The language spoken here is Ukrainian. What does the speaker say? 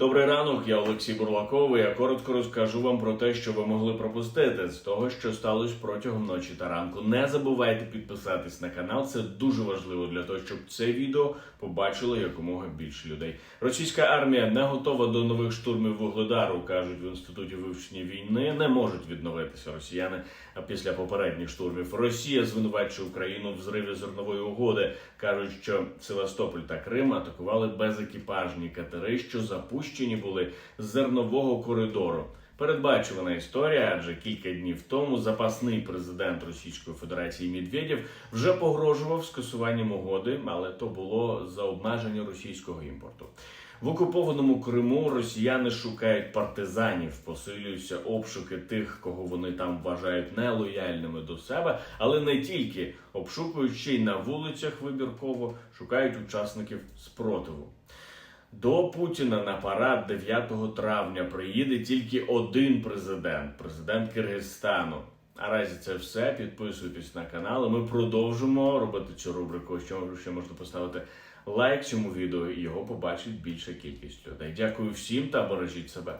Добрий ранок, я Олексій Бурлаков. і Я коротко розкажу вам про те, що ви могли пропустити з того, що сталося протягом ночі та ранку. Не забувайте підписатись на канал. Це дуже важливо для того, щоб це відео побачило якомога більше людей. Російська армія не готова до нових штурмів вугледару, кажуть в інституті вивчення війни. Не можуть відновитися росіяни після попередніх штурмів. Росія звинувачує Україну в зриві зернової угоди. кажуть, що Севастополь та Крим атакували безекіпажні катери, що запущені були з зернового коридору. Передбачувана історія, адже кілька днів тому запасний президент Російської Федерації Медведєв вже погрожував скасуванням угоди, але то було за обмеження російського імпорту. В окупованому Криму росіяни шукають партизанів, посилюються обшуки тих, кого вони там вважають нелояльними до себе, але не тільки обшукують ще й на вулицях вибірково, шукають учасників спротиву. До Путіна на парад 9 травня приїде тільки один президент президент Киргизстану. Наразі це все. Підписуйтесь на канал. Ми продовжимо робити цю рубрику. Що ще можна поставити лайк цьому відео, і його побачить більша кількість людей. Дякую всім та бережіть себе.